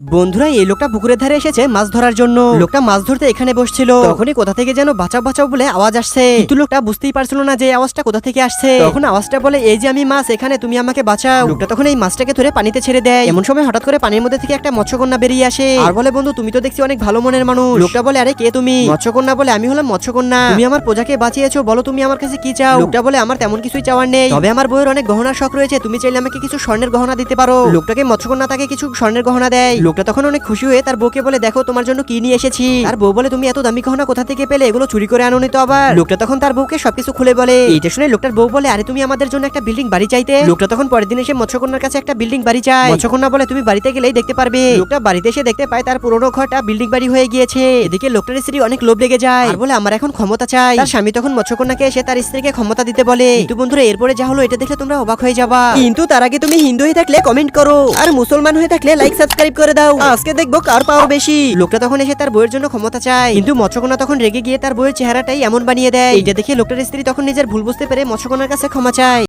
বন্ধুরা, এই লোকটা পুকুরের ধারে এসেছে মাছ ধরার জন্য। লোকটা মাছ ধরতে এখানে বসছিল। তখনই কোথা থেকে যেন বাঁচাও বাঁচাও বলে আওয়াজ আসছে। কিন্তু লোকটা বুঝতেই পারছিল না যে আওয়াজটা কোথা থেকে আসছে। তখন আওয়াজটা বলে, এই যে আমি মাছ, এখানে তুমি আমাকে বাঁচাও। লোকটা তখন এই মাছটাকে ধরে পানিতে ছেড়ে দেয়। এমন সময় হঠাৎ করে পানির মধ্যে থেকে একটা মৎস্যকন্যা বেরিয়ে আসে। আর বলে, বন্ধু, তুমি তো দেখছি অনেক ভালো মনের মানুষ। লোকটা বলে, আরে, কে তুমি? মৎস্যকন্যা বলে, আমি হলাম মৎস্যকন্যা। তুমি আমার প্রজাকে বাঁচিয়েছো, বলো তুমি আমার কাছে কি চাও? লোকটা বলে, আমার তেমন কিছুই চাওয়ার নেই। তবে আমার বইয়ের অনেক গহনার শখ রয়েছে। তুমি চাইলে আমাকে কিছু স্বর্ণের গহনা দিতে পারো। লোকটাকে মৎস্যকন্যা তাকে কিছু স্বর্ণের গহনা দেয়। লোকটা তখন অনেক খুশি হয়ে তার বউকে বলে, দেখো, তোমার জন্য কি নিয়ে এসেছি। আর বউ বলে, তুমি এত দামি গহনা কোথা থেকে পেলে? এগুলো চুরি করে আনো তো আবার? লোকটা তখন তার বউকে সবকিছু খুলে বলে। এইটা শুনে লোকটার বউ বলে, আরে, তুমি আমাদের জন্য একটা বিল্ডিং বাড়ি চাইতে? লোকটা তখন পরের দিন এসে মৎস্যকন্যার কাছে একটা বিল্ডিং বাড়ি চায়। মৎস্যকন্যা বলে, তুমি বাড়িতে গেলেই দেখতে পারবে। লোকটা বাড়িতে এসে দেখতে পায় তার পুরোনো ঘরটা বিল্ডিং বাড়ি হয়ে গিয়েছে। এদিকে লোকটার স্ত্রী অনেক লোভ লেগে যায়। বলে, আমার এখন ক্ষমতা চাই। তার স্বামী তখন মৎস্যকন্যাকে এসে তার স্ত্রীকে ক্ষমতা দিতে বলে, কিন্তু বন্ধুরা, এরপরে যা হলো এটা দেখলে তোমরা অবাক হয়ে যাবা। কিন্তু তার আগে তুমি হিন্দু হয়ে থাকলে কমেন্ট করো। আর মুসলমান হয়ে থাকলে লাইক, সাবস্ক্রাইব করে দাও। আজকে দেখব কার পাওয়ার বেশি। লোকটা তখন এসে তার বইয়ের জন্য ক্ষমতা চায়। কিন্তু মৎস্যকন্যা তখন রেগে গিয়ে তার বইয়ের চেহারাটাই এমন বানিয়ে দেয়। এটা দেখে লোকটার স্ত্রী তখন নিজের ভুল বুঝতে পেরে মৎস্যকন্যার কাছে ক্ষমা চায়।